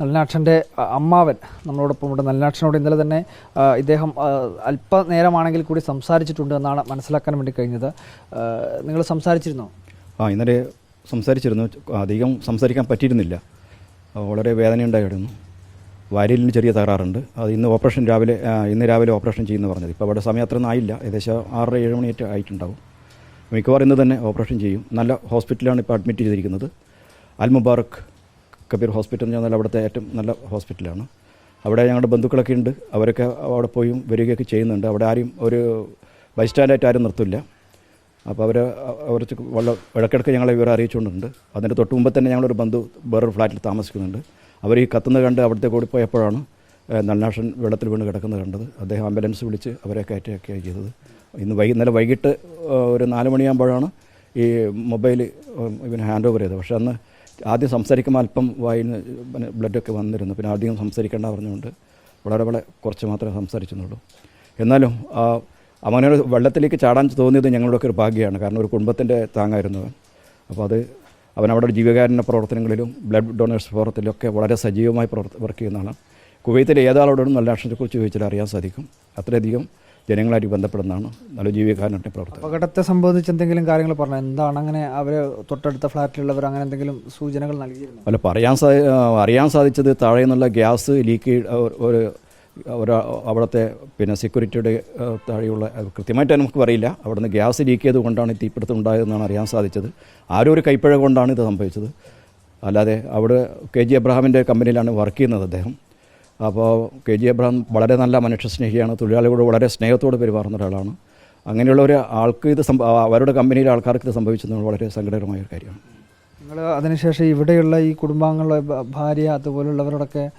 നല്ലനാക്ഷന്റെ അമ്മാവൻ നമ്മളോടൊപ്പം ഉണ്ട്. നല്ലനാക്ഷനോട് ഇന്നലെ തന്നെ ഇദ്ദേഹം അല്പനേരമാണെങ്കിൽ കൂടി സംസാരിച്ചിട്ടുണ്ട് എന്നാണ് മനസ്സിലാക്കാൻ വേണ്ടി കഴിഞ്ഞത്. നിങ്ങൾ സംസാരിച്ചിരുന്നോ? ആ ഇന്നലെ സംസാരിച്ചിരുന്നു. അധികം സംസാരിക്കാൻ പറ്റിയിരുന്നില്ല. വളരെ വേദനയുണ്ടായിരുന്നു. വാരിലിന് ചെറിയ തകരാറുണ്ട്. അത് ഇന്ന് ഓപ്പറേഷൻ രാവിലെ ഇന്ന് രാവിലെ ഓപ്പറേഷൻ ചെയ്യുമെന്ന് പറഞ്ഞത്. ഇപ്പോൾ അവിടെ സമയം അത്രയൊന്നും ആയില്ല ഏകദേശം ആറര ഏഴ് മണിയേറ്റ് ആയിട്ടുണ്ടാവും. മിക്കവാറും ഇന്ന് തന്നെ ഓപ്പറേഷൻ ചെയ്യും. നല്ല ഹോസ്പിറ്റലാണ് ഇപ്പോൾ അഡ്മിറ്റ് ചെയ്തിരിക്കുന്നത്. അൽ മുബാറക് കബീർ ഹോസ്പിറ്റൽ എന്ന് പറഞ്ഞാൽ അവിടുത്തെ ഏറ്റവും നല്ല ഹോസ്പിറ്റലാണ്. അവിടെ ഞങ്ങളുടെ ബന്ധുക്കളൊക്കെ ഉണ്ട്. അവരൊക്കെ അവിടെ പോയും വരികയൊക്കെ ചെയ്യുന്നുണ്ട്. അവിടെ ആരും ഒരു ബൈസ്റ്റാൻഡായിട്ട് ആരും നിർത്തില്ല. അപ്പോൾ അവർ കുറച്ച് വളരെ ഇടയ്ക്കിടയ്ക്ക് ഞങ്ങളെ വിവരം അറിയിച്ചുകൊണ്ടുണ്ട് അതിന്റെ തൊട്ട് മുമ്പ് തന്നെ ഞങ്ങളൊരു ബന്ധു വേറൊരു ഫ്ലാറ്റിൽ താമസിക്കുന്നുണ്ട്. അവർ ഈ കത്തുന്നത് കണ്ട് അവിടുത്തെ കൂടി പോയപ്പോഴാണ് നന്നാഷൻ വെള്ളത്തിൽ വീണ് കിടക്കുന്നത് കണ്ടത്. അദ്ദേഹം ആംബുലൻസ് വിളിച്ച് അവരെ കയറ്റുകയൊക്കെയാണ് ചെയ്തത്. ഇന്ന് ഇന്നലെ വൈകിട്ട് ഒരു നാല് മണിയാകുമ്പോഴാണ് ഈ മൊബൈൽ ഇവന് ഹാൻഡ് ഓവർ ചെയ്തത്. പക്ഷേ അന്ന് ആദ്യം സംസാരിക്കുമ്പോൾ അല്പം വായിന്ന് പിന്നെ ബ്ലഡൊക്കെ വന്നിരുന്നു. പിന്നെ അധികം സംസാരിക്കേണ്ട പറഞ്ഞുകൊണ്ട് വളരെ വളരെ കുറച്ച് മാത്രമേ സംസാരിച്ചുന്നുള്ളൂ എന്നാലും ഒരു വെള്ളത്തിലേക്ക് ചാടാൻ തോന്നിയത് ഞങ്ങളുടെയൊക്കെ ഒരു ഭാഗ്യമാണ്. കാരണം ഒരു കുടുംബത്തിന്റെ താങ്ങായിരുന്നു അവൻ. അപ്പോൾ അത് അവൻ ഒരു ജീവകാരുണ്യ പ്രവർത്തനങ്ങളിലും ബ്ലഡ് ഡൊണേഴ്സ് ഫോറത്തിലൊക്കെ വളരെ സജീവമായി പ്രവർത്തി വർക്ക് ചെയ്യുന്നതാണ്. കുവൈത്തിലെ ഏതാളോടും നല്ല അക്ഷരത്തെക്കുറിച്ച് ചോദിച്ചാൽ അറിയാൻ സാധിക്കും. അത്രയധികം ജനങ്ങളായിട്ട് ബന്ധപ്പെടുന്നതാണ്. നല്ല ജീവിക്കാരനായിട്ട് പ്രവർത്തനം അപകടത്തെ സംബന്ധിച്ച് എന്തെങ്കിലും കാര്യങ്ങൾ പറഞ്ഞു എന്താണ് അങ്ങനെ അവർ തൊട്ടടുത്ത ഫ്ലാറ്റിലുള്ളവർ അങ്ങനെ എന്തെങ്കിലും സൂചനകൾ നൽകിയിരുന്നു? അല്ല പറയാൻ സാ അറിയാൻ സാധിച്ചത് താഴെ നിന്നുള്ള ഗ്യാസ് ലീക്ക് ഒരു ഒരു അവിടുത്തെ പിന്നെ സെക്യൂരിറ്റിയുടെ താഴെയുള്ള കൃത്യമായിട്ട് നമുക്ക് പറയില്ല അവിടുന്ന് ഗ്യാസ് ലീക്ക് ചെയ്ത് കൊണ്ടാണ് തീപിടുത്തം ഉണ്ടായതെന്നാണ് അറിയാൻ സാധിച്ചത്. ആരോ ഒരു കൈപ്പഴ കൊണ്ടാണ് ഇത് സംഭവിച്ചത്. അല്ലാതെ അവിടെ കെ ജി അബ്രഹാമിന്റെ കമ്പനിയിലാണ് വർക്ക് ചെയ്യുന്നത് അദ്ദേഹം. അപ്പോൾ കെ ജി അബ്രഹാം വളരെ നല്ല മനുഷ്യസ്നേഹിയാണ്. തൊഴിലാളികളോട് വളരെ സ്നേഹത്തോട് പെരുമാറുന്ന ഒരാളാണ്. അങ്ങനെയുള്ള ഒരു ആൾക്ക് ഇത് അവരുടെ കമ്പനിയിലെ ആൾക്കാർക്ക് ഇത് സംഭവിച്ചത് വളരെ സങ്കടകരമായ ഒരു കാര്യമാണ്. നിങ്ങൾ അതിനുശേഷം ഇവിടെയുള്ള ഈ കുടുംബാംഗങ്ങളുടെ ഭ- ഭാര്യ അതുപോലുള്ളവരോടൊക്കെ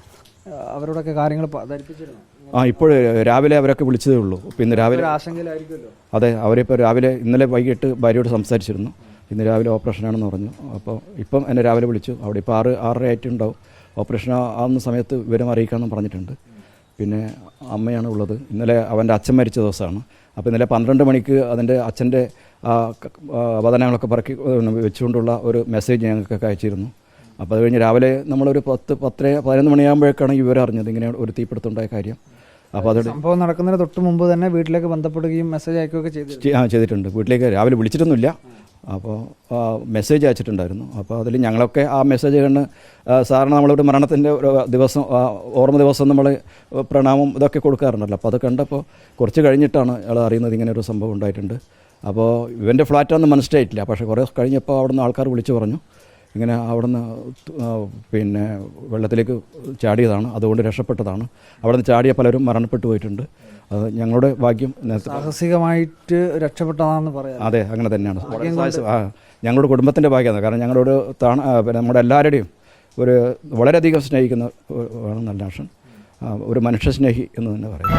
അവരോടൊക്കെ കാര്യങ്ങൾ ധരിപ്പിച്ചിരുന്നു? ആ ഇപ്പോൾ രാവിലെ അവരൊക്കെ വിളിച്ചതേ ഉള്ളൂ. ഇന്ന് രാവിലെ അതെ അവരിപ്പോൾ രാവിലെ ഇന്നലെ വൈകിട്ട് ഭാര്യയോട് സംസാരിച്ചിരുന്നു. ഇന്ന് രാവിലെ ഓപ്പറേഷനാണെന്ന് പറഞ്ഞു. അപ്പോൾ ഇപ്പം എന്നെ രാവിലെ വിളിച്ചു. അവിടെ ഇപ്പോൾ ആറ് ആറര ആയിട്ടുണ്ടാവും ഓപ്പറേഷൻ ആവുന്ന സമയത്ത് വിവരം അറിയിക്കാമെന്നും പറഞ്ഞിട്ടുണ്ട്. പിന്നെ അമ്മയാണ് ഉള്ളത്. ഇന്നലെ അവന്റെ അച്ഛൻ മരിച്ച ദിവസമാണ്. അപ്പോൾ ഇന്നലെ പന്ത്രണ്ട് മണിക്ക് അതിന്റെ അച്ഛന്റെ വതനങ്ങളൊക്കെ പറക്കി വെച്ചുകൊണ്ടുള്ള ഒരു മെസ്സേജ് ഞങ്ങൾക്കൊക്കെ അയച്ചിരുന്നു. അപ്പോൾ അത് കഴിഞ്ഞ് രാവിലെ നമ്മളൊരു പത്ത് പത്തര പതിനൊന്ന് മണിയാകുമ്പോഴേക്കാണ് ഈ വിവരം അറിഞ്ഞത്. ഇങ്ങനെ ഒരു തീപിടുത്തമുണ്ടായ കാര്യം. അപ്പോൾ അതോടെ സംഭവം നടക്കുന്നതിന് തൊട്ട് മുമ്പ് തന്നെ വീട്ടിലേക്ക് ബന്ധപ്പെടുകയും മെസ്സേജ് അയക്കുകയൊക്കെ ചെയ്തു ആ ചെയ്തിട്ടുണ്ട്. വീട്ടിലേക്ക് രാവിലെ വിളിച്ചിട്ടൊന്നുമില്ല. അപ്പോൾ മെസ്സേജ് അയച്ചിട്ടുണ്ടായിരുന്നു. അപ്പോൾ അതിൽ ഞങ്ങളൊക്കെ ആ മെസ്സേജ് കണ്ട് സാറിന് നമ്മളിവിടെ മരണത്തിന്റെ ഒരു ദിവസം ഓർമ്മ ദിവസം നമ്മൾ പ്രണാമം ഇതൊക്കെ കൊടുക്കാറുണ്ടല്ലോ. അപ്പോൾ അത് കണ്ടപ്പോൾ കുറച്ച് കഴിഞ്ഞിട്ടാണ് ഇയാൾ അറിയുന്നത് ഇങ്ങനെ ഒരു സംഭവം ഉണ്ടായിട്ടുണ്ട്. അപ്പോൾ ഇവന്റെ ഫ്ലാറ്റാണെന്ന് മനസ്സിലായിട്ടില്ല. പക്ഷേ കുറേ കഴിഞ്ഞപ്പോൾ അവിടുന്ന് ആൾക്കാർ വിളിച്ചു പറഞ്ഞു. ഇങ്ങനെ അവിടുന്ന് പിന്നെ വെള്ളത്തിലേക്ക് ചാടിയതാണ്. അതുകൊണ്ട് രക്ഷപ്പെട്ടതാണ്. അവിടുന്ന് ചാടിയ പലരും മരണപ്പെട്ടു പോയിട്ടുണ്ട്. അത് ഞങ്ങളുടെ ഭാഗ്യം നേരത്തെ സാഹസികമായിട്ട് രക്ഷപ്പെട്ടതാണെന്ന് പറയാം. അതെ അങ്ങനെ തന്നെയാണ്. ഞങ്ങളുടെ കുടുംബത്തിന്റെ ഭാഗ്യമാണ്. കാരണം ഞങ്ങളുടെ ഒരു താണ പിന്നെ നമ്മുടെ എല്ലാവരുടെയും ഒരു വളരെയധികം സ്നേഹിക്കുന്ന ആണ് നല്ലാഷൻ ഒരു മനുഷ്യ സ്നേഹി എന്ന് തന്നെ പറയാം.